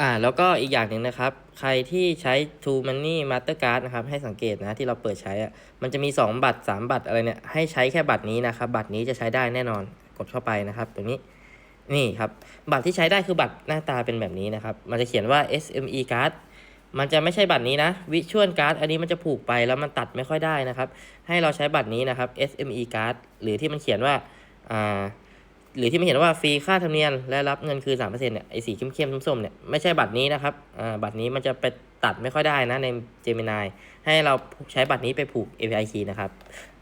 อ่าแล้วก็อีกอย่างหนึ่งนะครับ ใครที่ใช้ True Money Mastercard นะครับ ให้สังเกตนะที่เราเปิดใช้อะมันจะมี 2 บัตร 3 บัตรอะไรเนี่ย ให้ใช้แค่บัตรนี้นะครับ บัตรนี้จะใช้ได้แน่นอน กดเข้าไปนะครับ ตรงนี้ นี่ครับ บัตรที่ใช้ได้คือบัตรหน้าตาเป็นแบบนี้นะครับ มันจะเขียนว่า SME Card มันจะไม่ใช่บัตรนี้นะ Visual Card อันนี้มันจะผูกไปแล้วมันตัดไม่ค่อยได้นะครับ ให้เราใช้บัตรนี้นะครับ SME Card หรือที่มันเขียนว่าอ่า หรือที่ไมันเห็นว่าฟรีค่าธรรมเนียมและรับเงินคืนสามเปอร์เซ็นต์เนี่ยไอ้สีเข้มๆส้มๆเนี่ยไม่ใช่บัตรนี้นะครับอ่าบัตรนี้มันจะไปตัดไม่ค่อยได้นะใน Gemini ให้เราใช้บัตรนี้ไปผูก API key นะครับ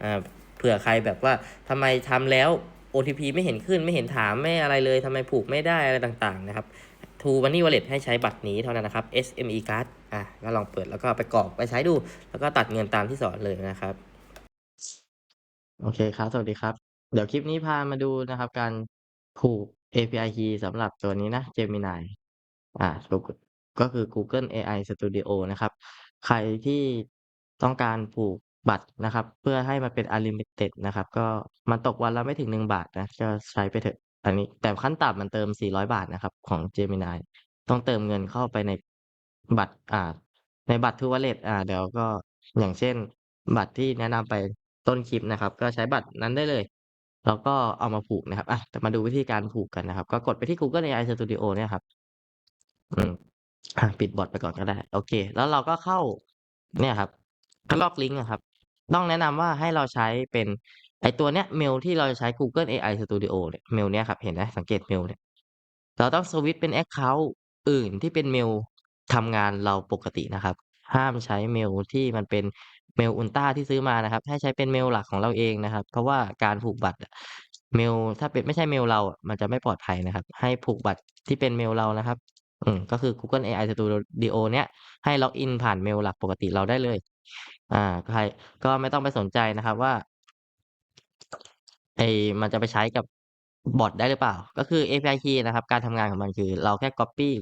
อ่าเผื่อใครแบบว่าทำไมทำแล้ว OTP ไม่เห็นขึ้นไม่เห็นถามไม่อะไรเลยทำไมผูกไม่ได้อะไรต่างๆนะครับ True Money Wallet ให้ใช้บัตรนี้เท่านั้นนะครับ SME Card อะก็ลองเปิดแล้วก็ไปกรอกไปใช้ดู แล้วก็ตัดเงินตามที่สอนเลยนะครับ โอเคครับ สวัสดีครับ เดี๋ยวคลิปนี้พามาดูนะครับ การผูก API key สำหรับตัวนี้นะ Gemini อ่าก็ก็คือ Google AI Studio นะครับ ใครที่ต้องการผูกบัตรนะครับ เพื่อให้มันเป็น Unlimited นะครับ ก็มันตกวันละไม่ถึง 1 บาทนะ ก็ใช้ไปเถอะ อันนี้แต่ขั้นต่ำมันเติม 400 บาทนะครับ ของ Gemini ต้องเติมเงินเข้าไปในบัตรอ่า ในบัตร True Wallet อ่า เดี๋ยวก็อย่างเช่น บัตรที่แนะนำไปต้นคลิปนะครับ ก็ใช้บัตรนั้นได้เลย แล้วก็เอามาผูกนะครับ อ่ามาดูวิธีการผูกกันนะครับ ก็กดไปที่ Google AI Studio เนี่ยครับ อืม อ่าปิดบอตไปก่อนก็ได้ โอเค แล้วเราก็เข้า เนี่ยครับก็ลอกลิงก์อะครับ ต้องแนะนำว่าให้เราใช้เป็น ไอ้ตัวเนี้ยเมลที่เราจะใช้ Google AI Studio เนี่ยเมลเนี้ยครับ เห็นไหมสังเกตเมลเนี่ย เราต้องสวิตช์เป็นแอ็กเคานต์อื่นที่เป็นเมลทำงานเราปกตินะครับ ห้ามใช้เมลที่มันเป็น เมล Ultra ที่ซื้อมานะครับ ให้ใช้เป็นเมลหลักของเราเองนะครับ เพราะว่าการผูกบัตรอะเมลถ้าเป็นไม่ใช่เมลเราอะมันจะไม่ปลอดภัยนะครับ ให้ผูกบัตรที่เป็นเมลเรานะครับ อืมก็คือ Google AI Studio เนี้ยให้ล็อกอินผ่านเมลหลักปกติเราได้เลย อ่าใครก็ไม่ต้องไปสนใจนะครับว่าไอมันจะไปใช้กับบอตได้หรือเปล่า ก็คือ API key นะครับ การทำงานของมันคือ เราแค่ก๊อบปี้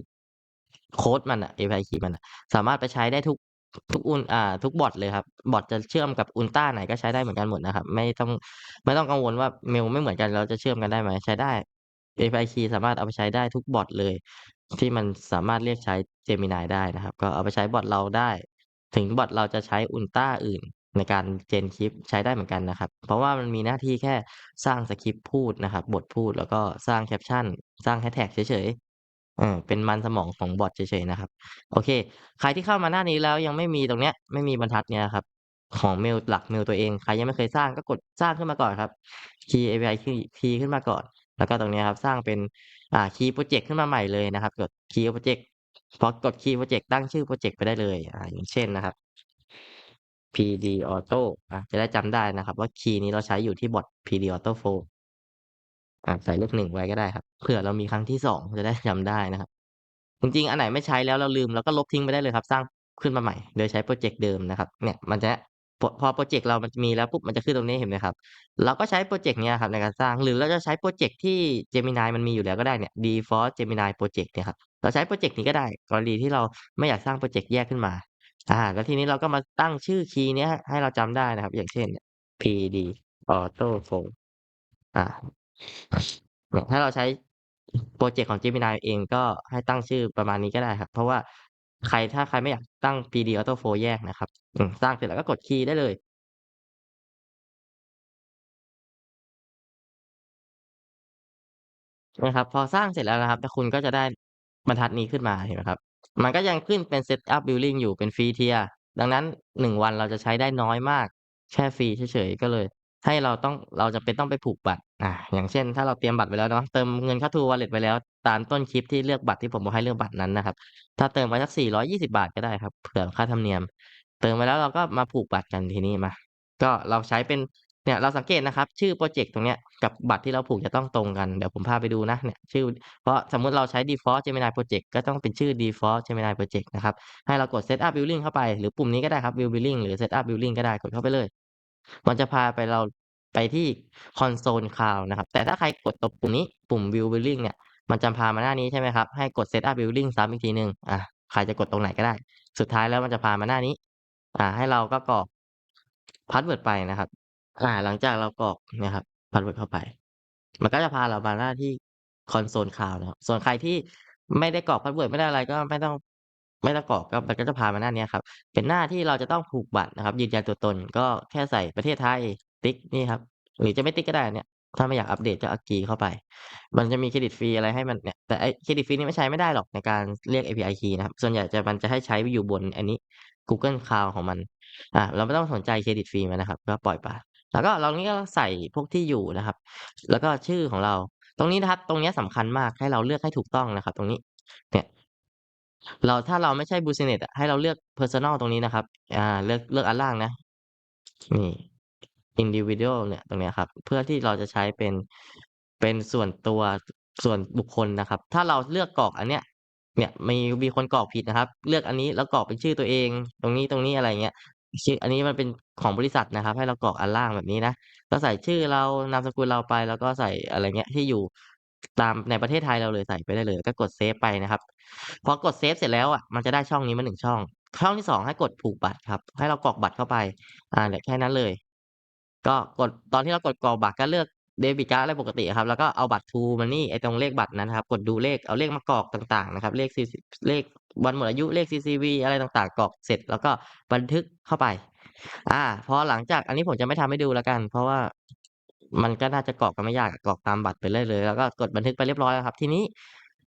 โคดมันอะ API key มันอะสามารถไปใช้ได้ทุก ทุก อุนอ่า ทุกบอตเลยครับ บอตจะเชื่อมกับ Ultra ไหนก็ใช้ได้เหมือนกันหมดนะครับ ไม่ต้อง ไม่ต้องกังวลว่าเมลไม่เหมือนกัน แล้วจะเชื่อมกันได้ไหม ใช้ได้ API key สามารถเอาไปใช้ได้ทุกบอตเลย ที่มันสามารถเรียกใช้ Gemini ได้นะครับ ก็เอาไปใช้บอตเราได้ ถึงบอตเราจะใช้ Ultra อื่นในการ gen คลิป ใช้ได้เหมือนกันนะครับ เพราะว่ามันมีหน้าที่แค่สร้างสคริปต์พูดนะครับ บทพูด แล้วก็สร้างแคปชัน สร้างแฮชแท็กเฉย ๆ เออ เป็นมันสมองของบอตเฉย ๆ นะครับ โอเค ใครที่เข้ามาหน้านี้แล้วยังไม่มีตรงเนี้ย ไม่มีบรรทัดเนี้ยครับ ของเมล หลักเมลตัวเอง ใครยังไม่เคยสร้างก็กดสร้างขึ้นมาก่อนครับ คีย์ API คีย์คีย์ขึ้นมาก่อน แล้วก็ตรงเนี้ยครับสร้างเป็น อ่า คีย์พรเจกต์ขึ้นมาใหม่เลยนะครับ กดคีย์พรเจกต์ พอกดคีย์พรเจกต์ตั้งชื่อพรเจกต์ไปได้เลย อ่า อย่างเช่นนะครับ PD Auto อ่าจะได้จำได้นะครับ ว่าคีย์นี้เราใช้อยู่ที่บอต PD Auto Flow อ่าใส่เลข1ไว้ก็ได้ครับ เผื่อเรามีครั้งที่2จะได้จำได้นะครับ จริงๆ อันไหนไม่ใช้แล้วเราลืมเราก็ลบทิ้งไปได้เลยครับ สร้างขึ้นมาใหม่ โดยใช้พรเจกต์เดิมนะครับ เนี่ยมันจะพอพอพรเจกต์เรามันมีแล้วปุ๊บมันจะขึ้นตรงนี้เห็นไหมครับ เราก็ใช้พรเจกต์เนี้ยครับในการสร้างหรือเราจะใช้พรเจกต์ที่ Gemini มันมีอยู่แล้วก็ได้เนี่ย Default Gemini Project เนี่ยครับเราใช้พรเจกต์นี้ก็ได้กรณีที่เราไม่อยากสร้างพรเจกต์แยกขึ้นมาอ่าแล้วทีนี้เราก็มาตั้งชื่อคีย์เนี้ยให้เราจำได้นะครับ อย่างเช่น PD Auto f o อ่าถ้าเราใช้ โพรเจกต์ของ Gemini เองก็ให้ตั้งชื่อประมาณนี้ก็ได้ครับ เพราะว่าใคร ถ้าใครไม่อยากตั้ง PD Auto Flow แยกนะครับ อืม สร้างเสร็จแล้วก็กดคีย์ได้เลย นะครับ พอสร้างเสร็จแล้วนะครับ แล้วคุณก็จะได้บรรทัดนี้ขึ้นมาเห็นไหมครับ มันก็ยังขึ้นเป็น Setup Billing อยู่เป็นฟรีเทียดังนั้น 1 วันเราจะใช้ได้น้อยมาก แค่ฟรีเฉยๆ ก็เลย ให้เราต้องเราจำเป็นต้องไปผูกบัตรอ่าอย่างเช่น ถ้าเราเตรียมบัตรไว้แล้วเนาะเติมเงินเข้า True Wallet ไปแล้ว ตามต้นคลิปที่เลือกบัตรที่ผมบอกให้เลือกบัตรนั้นนะครับ ถ้าเติมไปสัก420บาทก็ได้ครับเผื่อค่าธรรมเนียม เติมไปแล้วเราก็มาผูกบัตรกันทีนี้มา ก็เราใช้เป็นเนี่ยเราสังเกตนะครับ ชื่อพรเจกต์ตรงเนี้ยกับบัตรที่เราผูกจะต้องตรงกันเดี๋ยวผมพาไปดูนะเนี่ยชื่อ เพราะสมมุติเราใช้ Default Gemini Project ก็ต้องเป็นชื่อ Default Gemini Project นะครับให้เรากด Setup Billing เข้าไปหรือปุ่มนี้ก็ได้ครับ View Billing หรือ Setup Billing ก็ได้กดเข้าไปเลย มันจะพาไปเรา ไปที่ Console Cloud นะครับ แต่ถ้าใครกดตรงปุ่มนี้ ปุ่ม View Billing เนี่ย มันจะพามาหน้านี้ใช่ไหมครับ ให้กด Setup Billing ซ้ำอีกทีหนึ่งอ่าใครจะกดตรงไหนก็ได้ สุดท้ายแล้วมันจะพามาหน้านี้ อ่า ให้เราก็กรอกพาสเวิร์ดไปนะครับ อ่า หลังจากเรากรอกเนี่ยครับพาสเวิร์ดเข้าไป มันก็จะพาเรามาหน้าที่ Console Cloud นะครับ ส่วนใครที่ไม่ได้กรอกพาสเวิร์ดไม่ได้อะไรก็ไม่ต้อง ไม่ต้องกรอกก็มันก็จะพามาหน้าเนี้ยครับ เป็นหน้าที่เราจะต้องผูกบัตรนะครับ ยืนยันตัวตนก็แค่ใส่ประเทศไทยติ๊กนี่ครับ หรือจะไม่ติ๊กก็ได้เนี่ย ถ้าไม่อยากอัปเดตก็เอาคีย์เข้าไป มันจะมีเครดิตฟรีอะไรให้มันเนี่ยแต่ไอเครดิตฟรีนี่ไม่ใช้ไม่ได้หรอกในการเรียก API key นะครับ ส่วนใหญ่จะมันจะให้ใช้อยู่บนอันนี้ Google Cloud ของมันอ่าเราไม่ต้องสนใจเครดิตฟรีมันนะครับ ก็ปล่อยไปแล้วก็เรานี่ก็ใส่พวกที่อยู่นะครับ แล้วก็ชื่อของเรา ตรงนี้นะครับ ตรงเนี้ยสำคัญมากให้เราเลือกให้ถูกต้องนะครับ ตรงนี้ เนี่ย เรา ถ้าเราไม่ใช่ Business อะ ให้เราเลือก Personal ตรงนี้นะครับ อ่า เลือก เลือกอันล่างนะ นี่ Individual เนี่ย ตรงเนี้ยครับ เพื่อที่เราจะใช้เป็น เป็นส่วนตัว ส่วนบุคคลนะครับ ถ้าเราเลือกกรอกอันเนี้ย เนี่ย มี มีคนกรอกผิดนะครับ เลือกอันนี้ แล้วกรอกเป็นชื่อตัวเอง ตรงนี้ ตรงนี้ อะไรอย่างเงี้ย ชื่อ อันนี้มันเป็นของบริษัทนะครับ ให้เรากรอกอันล่างแบบนี้นะ ก็ใส่ชื่อเรา นามสกุลเราไป แล้วก็ใส่ อะไรเงี้ย ที่อยู่ ตามในประเทศไทยเราเลยใส่ไปได้เลย ก็กดเซฟไปนะครับ พอกดเซฟเสร็จแล้วอะมันจะได้ช่องนี้มา1ช่อง ช่องที่2ให้กดผูกบัตรครับ ให้เรากรอกบัตรเข้าไป อ่าเนี่ยแค่นั้นเลย ก็กดตอนที่เรากดกรอกบัตรก็เลือกเดบิตการ์ดอะไรปกติครับ แล้วก็เอาบัตร True Money ไอตรงเลขบัตรนั้นครับ กดดูเลขเอาเลขมากรอกต่างๆนะครับ เลข CC เลขวันหมดอายุเลข CCV อะไรต่างๆกรอกเสร็จ แล้วก็บันทึกเข้าไป อ่า พอหลังจากอันนี้ผมจะไม่ทำให้ดูแล้วกัน เพราะว่า มันก็น่าจะกรอกกันไม่ยาก กรอกตามบัตรไปได้เลย แล้วก็กดบันทึกไปเรียบร้อยแล้วครับ ทีนี้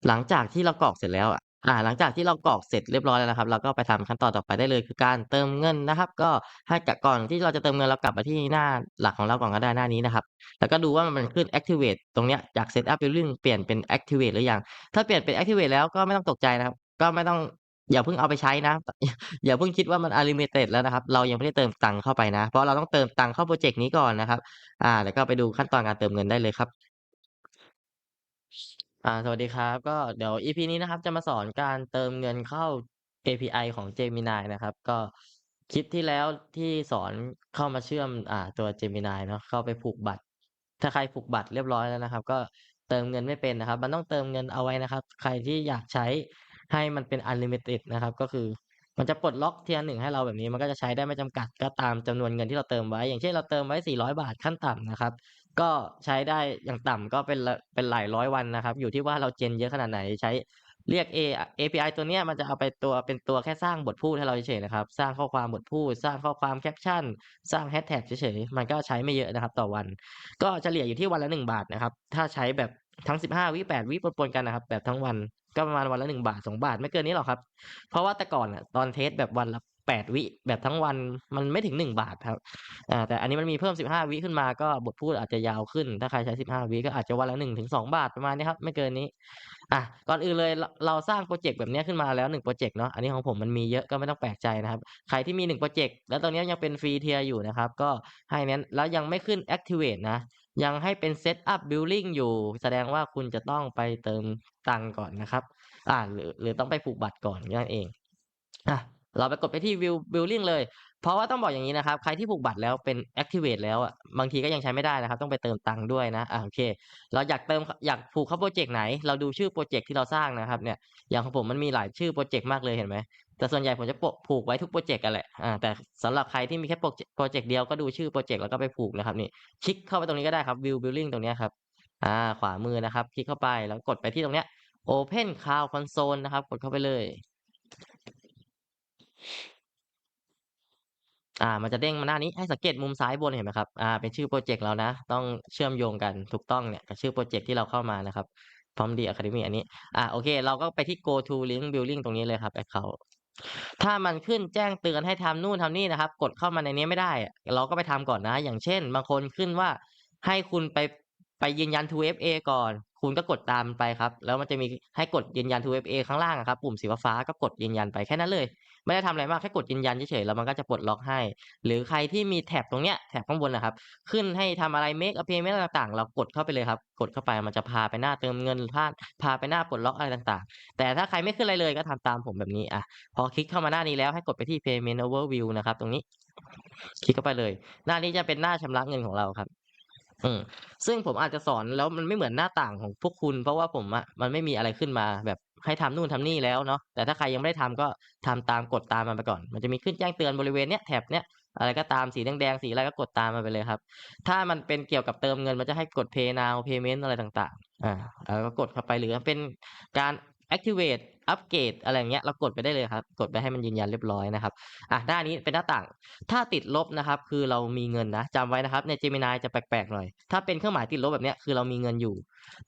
หลังจากที่เรากรอกเสร็จแล้วอะ อ่า หลังจากที่เรากรอกเสร็จเรียบร้อยแล้วนะครับ เราก็ไปทำขั้นตอนต่อไปได้เลย คือการเติมเงินนะครับ ก็ให้กะ ก่อนที่เราจะเติมเงิน เรากลับมาที่หน้าหลักของเราก่อนก็ได้ หน้านี้นะครับ แล้วก็ดูว่ามันขึ้น Activate ตรงเนี้ย จาก Setup Billing เปลี่ยนเป็น Activate หรือยัง ถ้าเปลี่ยนเป็น Activate แล้วก็ไม่ต้องตกใจนะครับ ก็ไม่ต้อง อย่าเพิ่งเอาไปใช้นะ อย่าเพิ่งคิดว่ามัน Unlimited แล้วนะครับ เรายังไม่ได้เติมตังค์เข้าไปนะ เพราะเราต้องเติมตังค์เข้าพรเจกต์นี้ก่อนนะครับ อ่าเดี๋ยวก็ไปดูขั้นตอนการเติมเงินได้เลยครับ อ่า สวัสดีครับ ก็เดี๋ยว EP นี้นะครับ จะมาสอนการเติมเงินเข้า API ของ Gemini นะครับ ก็คลิปที่แล้วที่สอนเข้ามาเชื่อม อ่า ตัว Gemini เนาะ เข้าไปผูกบัตร ถ้าใครผูกบัตรเรียบร้อยแล้วนะครับ ก็เติมเงินไม่เป็นนะครับ มันต้องเติมเงินเอาไว้นะครับ ใครที่อยากใช้ ให้มันเป็น Unlimited นะครับ ก็คือมันจะปลดล็อกเทีละ1ให้เราแบบนี้มันก็จะใช้ได้ไม่จำกัดก็ตามจำนวนเงินที่เราเติมไว้ อย่างเช่นเราเติมไว้ 400 บาทขั้นต่ำนะครับ ก็ใช้ได้อย่างต่ำก็เป็นลเป็นหลายร้อยวันนะครับ อยู่ที่ว่าเรา gen เยอะขนาดไหนใช้เรียก A API ตัวเนี้ยมันจะเอาไปตัวเป็นตัวแค่สร้างบทพูดให้เราเฉยๆนะครับ สร้างข้อความบทพูด สร้างข้อความแคปชั่น สร้าง hashtag เฉยๆมันก็ใช้ไม่เยอะนะครับ ต่อวัน ก็เฉลี่ยอยู่ที่วันละ 1 บาทนะครับ ถ้าใช้แบบทั้ง 15 วิ8วิปนๆกันนะครับ แบบทั้งวัน ก็ประมาณวันละหนึ่งบาทสองบาทไม่เกินนี้หรอกครับ เพราะว่าแต่ก่อนอะตอนเทสแบบวันละ 8วิแบบทั้งวันมันไม่ถึง1บาทครับอ่าแต่อันนี้มันมีเพิ่ม15วิขึ้นมาก็บทพูดอาจจะยาวขึ้น ถ้าใครใช้15วิก็อาจจะวันละ1-2บาทประมาณนี้ครับ ไม่เกินนี้อะก่อนอื่นเลยเราสร้างพรเจกต์แบบนี้ขึ้นมาแล้ว1พรเจกต์เนาะอันนี้ของผมมันมีเยอะก็ไม่ต้องแปลกใจนะครับ ใครที่มี1พรเจกต์แล้วตอนนี้ยังเป็นฟรีเทียร์อยู่นะครับ ก็ให้เน้นแล้วยังไม่ขึ้น Activate นะยังให้เป็น Setup Billing อยู่ แสดงว่าคุณจะต้องไปเติมตังก่อนนะครับ อ่าหรือหรือต้องไปผูกบัตรก่อนนั่นเองอะ เราไปกดไปที่ View Billing เลย เพราะว่าต้องบอกอย่างงี้นะครับ ใครที่ผูกบัตรแล้วเป็น Activate แล้วอะบางทีก็ยังใช้ไม่ได้นะครับ ต้องไปเติมตังค์ด้วยนะอาโอเค เราอยากเติมอยากผูกเข้าพรเจกต์ไหน เราดูชื่อพรเจกต์ที่เราสร้างนะครับเนี่ยอย่างของผมมันมีหลายชื่อพรเจกต์มากเลยเห็นไหมแต่ส่วนใหญ่ผมจะปะผูกไว้ทุกพรเจกต์อะแหละอาแต่สำหรับใครที่มีแค่พรอเจกต์พรเจกต์เดียวก็ดูชื่อพรเจกต์แล้วก็ไปผูกนะครับนี่คลิกเข้าไปตรงนี้ก็ได้ครับ View Billing ตรงนี้ครับอ่าขวามือนะครับ คลิกเข้าไปแล้วกดไปที่ตรงเนี้ย Open Cloud Console นะครับ กดเข้าไปเลย อ่า มันจะเด้งมาหน้านี้ให้สังเกตมุมซ้ายบนเห็นไหมครับ อ่า เป็นชื่อพรเจกต์เรานะ ต้องเชื่อมโยงกันถูกต้องเนี่ยกับชื่อพรเจกต์ที่เราเข้ามานะครับ Prompt D Academy อันนี้ อ่า โอเค เราก็ไปที่ Go to Link Billing ตรงนี้เลยครับแอ็กเคาถ้ามันขึ้นแจ้งเตือนให้ทำนู่นทำนี่นะครับ กดเข้ามาในนี้ไม่ได้อะเราก็ไปทำก่อนนะ อย่างเช่น บางคนขึ้นว่าให้คุณไป ไปยืนยัน 2FA ก่อน คุณก็กดตามไปครับ แล้วมันจะมีให้กดยืนยัน 2FA ข้างล่างอะครับ ปุ่มสีฟ้าก็กดยืนยันไปแค่นั้นเลย ไม่ได้ทำอะไรมาก แค่กดยืนยันเฉยๆ แล้วมันก็จะปลดล็อกให้ หรือใครที่มีแท็บตรงเนี้ย แท็บข้างบนนะครับ ขึ้นให้ทำอะไร Make a Payment ต่างๆ เรากดเข้าไปเลยครับ กดเข้าไป มันจะพาไปหน้าเติมเงินพาพาไปหน้าปลดล็อกอะไรต่างๆ แต่ถ้าใครไม่ขึ้นอะไรเลยก็ทำตามผมแบบนี้อะ พอคลิกเข้ามาหน้านี้แล้วให้กดไปที่ Payment Overview นะครับ ตรงนี้ คลิกเข้าไปเลย หน้านี้จะเป็นหน้าชำระเงินของเราครับ อืม ซึ่งผมอาจจะสอนแล้วมันไม่เหมือนหน้าต่างของพวกคุณ เพราะว่าผมอะ มันไม่มีอะไรขึ้นมาแบบให้ทำนู่นทำนี่แล้วเนาะ แต่ถ้าใครยังไม่ได้ทำ ก็ทำตาม กดตามมันไปก่อน มันจะมีขึ้นแจ้งเตือนบริเวณเนี้ยแท็บเนี้ย อะไรก็ตาม สีแดง ๆ สีอะไรก็กดตามมันไปเลยครับ ถ้ามันเป็นเกี่ยวกับเติมเงิน มันจะให้กด Pay Now Payment อะไรต่าง ๆ อา แล้วก็กดเข้าไป หรือเป็นการ activate อัปเกรดอะไรเงี้ยเรากดไปได้เลยครับ กดไปให้มันยืนยันเรียบร้อยนะครับอะหน้านี้เป็นหน้าต่าง ถ้าติดลบนะครับ คือเรามีเงินนะจำไว้นะครับ ใน Gemini จะแปลกๆหน่อย ถ้าเป็นเครื่องหมายติดลบแบบเนี้ยคือเรามีเงินอยู่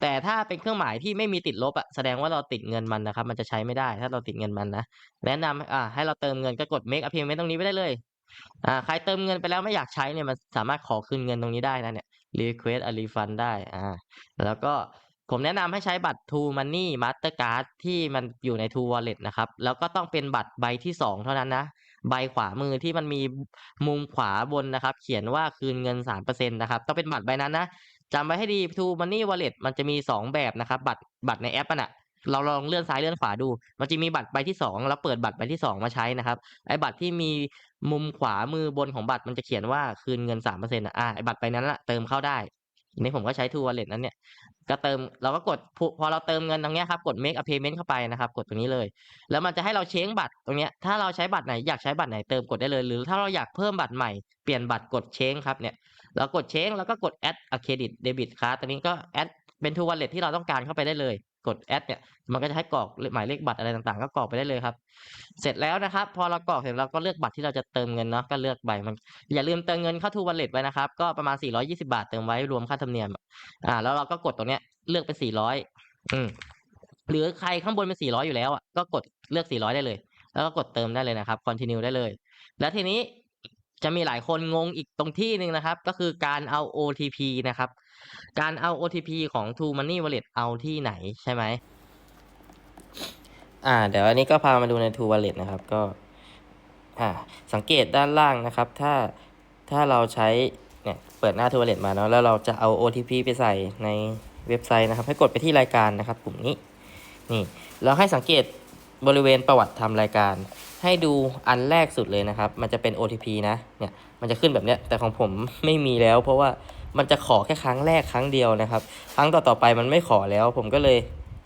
แต่ถ้าเป็นเครื่องหมายที่ไม่มีติดลบอะแสดงว่าเราติดเงินมันนะครับ มันจะใช้ไม่ได้ถ้าเราติดเงินมันนะแนะนำอ่าให้เราเติมเงินก็กด make a payment ตรงนี้ไปได้เลยอ่าใครเติมเงินไปแล้วไม่อยากใช้เนี่ยมันสามารถขอคืนเงินตรงนี้ได้นะเนี่ย request a refund ได้อ่าแล้วก็ ผมแนะนำให้ใช้บัตร True Money Mastercard ที่มันอยู่ใน True Wallet นะครับ แล้วก็ต้องเป็นบัตรใบที่สองเท่านั้นนะ ใบขวามือที่มันมีมุมขวาบนนะครับ เขียนว่าคืนเงิน 3%นะครับ ต้องเป็นบัตรใบนั้นนะจำไว้ให้ดี True Money Wallet มันจะมี 2 แบบนะครับ บัตรบัตรในแอปนอะเราลองเลื่อนซ้ายเลื่อนขวาดู มันจะมีบัตรใบที่สองแล้วเปิดบัตรใบที่สองมาใช้นะครับ ไอ้บัตรที่มีมุมขวามือบนของบัตรมันจะเขียนว่าคืนเงิน3%อะอ่าไอ้บัตรใบนั้นละเติมเข้าได้ นนี้ผมก็ใช้ True Wallet นั้นเนี่ยก็เติมเราก็กดพอเราเติมเงินตรงนี้ครับกด make a payment เข้าไปนะครับ กดตรงนี้เลย แล้วมันจะให้เราเช้งบัตรตรงนี้ถ้าเราใช้บัตรไหนอยากใช้บัตรไหนเติมกดได้เลย หรือถ้าเราอยากเพิ่มบัตรใหม่เปลี่ยนบัตรกดเช้งครับเนี่ยเรากดเช้งแล้วก็กด add a credit debit card ตรงนี้ก็ add เป็น True Wallet ที่เราต้องการเข้าไปได้เลย กด add เนี่ยมันก็จะให้กรอกหมายเลขบัตรอะไรต่างๆ ก็กรอกไปได้เลยครับ เสร็จแล้วนะครับ พอเรากรอกเสร็จเราก็เลือกบัตรที่เราจะเติมเงินเนาะก็เลือกใบมัน อย่าลืมเติมเงินเข้า True Wallet ไว้นะครับก็ประมาณ 420 บาทเติมไว้รวมค่าธรรมเนียมอ่าแล้วเราก็กดตรงเนี้ยเลือกเป็น 400 อืมหรือใครข้างบนเป็น 400 อยู่แล้วอะก็กดเลือก 400 ได้เลย แล้วก็กดเติมได้เลยนะครับ continue ได้เลย แล้วทีนี้ จะมีหลายคนงงอีกตรงที่หนึ่งนะครับ ก็คือการเอา OTP นะครับ การเอา OTP ของ True Money Wallet เอาที่ไหนใช่ไหมอ่า เดี๋ยวอันนี้ก็พามาดูใน True Wallet นะครับก็ อ่า สังเกตด้านล่างนะครับ ถ้าถ้าเราใช้เนี่ยเปิดหน้า True Wallet มาเนาะแล้วเราจะเอา OTP ไปใส่ในเว็บไซต์นะครับ ให้กดไปที่รายการนะครับ ปุ่มนี้นี่แล้วให้สังเกตบริเวณประวัติทำรายการ ให้ดูอันแรกสุดเลยนะครับ มันจะเป็น OTP นะ เนี่ย มันจะขึ้นแบบเนี้ย แต่ของผมไม่มีแล้ว เพราะว่ามันจะขอแค่ครั้งแรกครั้งเดียวนะครับ ครั้งต่อๆไปมันไม่ขอแล้ว ผมก็เลย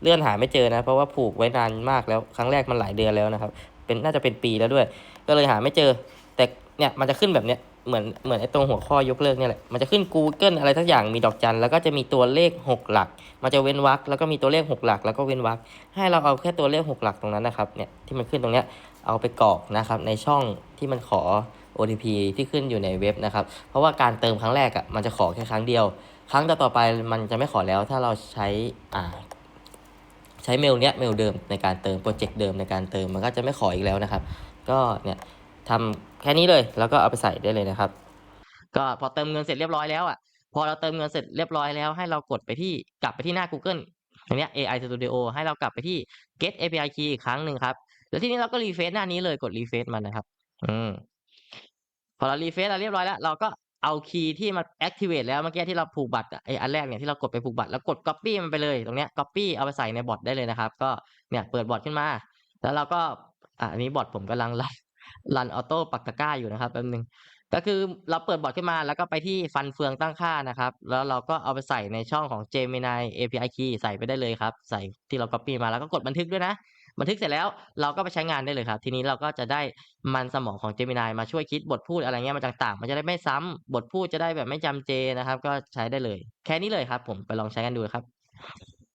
เลื่อนหาไม่เจอนะ เพราะว่าผูกไว้นานมากแล้ว ครั้งแรกมันหลายเดือนแล้วนะครับ เป็นน่าจะเป็นปีแล้วด้วย ก็เลยหาไม่เจอ แต่เนี่ย มันจะขึ้นแบบเนี้ย เหมือนเหมือนไอ้ตรงหัวข้อยกเลิกเนี่ยแหละ มันจะขึ้น Google อะไรทักอย่างมีดอกจัน แล้วก็จะมีตัวเลข 6 หลัก มันจะเว้นวรรคแล้วก็มีตัวเลข 6 หลัก แล้วก็เว้นวรรคให้เราเอาแค่ตัวเลข 6 หลักตรงนั้นนะครับเนี่ยที่มันขึ้นตรงเนี้ยเอาไปกรอกนะครับในช่องที่มันขอ OTP ที่ขึ้นอยู่ในเว็บนะครับ เพราะว่าการเติมครั้งแรกอะมันจะขอแค่ครั้งเดียว ครั้งต่อๆไปมันจะไม่ขอแล้วถ้าเราใช้อ่าใช้เมลเนี้ยเมลเดิมในการเติมโปรเจกต์เดิมในการเติมมันก็จะไม่ขออีกแล้วนะครับ ก็เนี่ย ทำแค่นี้เลย แล้วก็เอาไปใส่ได้เลยนะครับ ก็พอเติมเงินเสร็จเรียบร้อยแล้วอะพอเราเติมเงินเสร็จเรียบร้อยแล้วให้เรากดไปที่กลับไปที่หน้า Google ตรงเนี้ย AI Studio ให้เรากลับไปที่ get API key อีกครั้งหนึ่งครับ แล้วทีนี้เราก็รีเฟซหน้านี้เลยกดรีเฟซมันนะครับ อืมพอเรารีเฟซเราเรียบร้อยแล้ว เราก็เอาคีย์ที่มัน activate แล้วเมื่อกี้ที่เราผูกบัตรไออันแรกเนี่ยที่เรากดไปผูกบัตรแล้วกด copy มันไปเลยตรงเนี้ย copy เอาไปใส่ในบอทได้เลยนะครับ ก็เนี่ยเปิดบอทขึ้นมา แล้วเราก็อะอันนี้บอทผมกำลังรัน รันออโต้ปักตะก้าอยู่นะครับแป๊บนึงก็คือเราเปิดบอทขึ้นมาแล้วก็ไปที่ฟันเฟืองตั้งค่านะครับ แล้วเราก็เอาไปใส่ในช่องของ Gemini API Key ใส่ไปได้เลยครับ ใส่ที่เรา copy มาแล้วก็กดบันทึกด้วยนะ บันทึกเสร็จแล้วเราก็ไปใช้งานได้เลยครับ ทีนี้เราก็จะได้มันสมองของ Gemini มาช่วยคิดบทพูดอะไรเงี้ยมันต่างๆ มันจะได้ไม่ซ้ำบทพูดจะได้แบบไม่จำเจนะครับ ก็ใช้ได้เลย แค่นี้เลยครับ ผมไปลองใช้กันดูครับ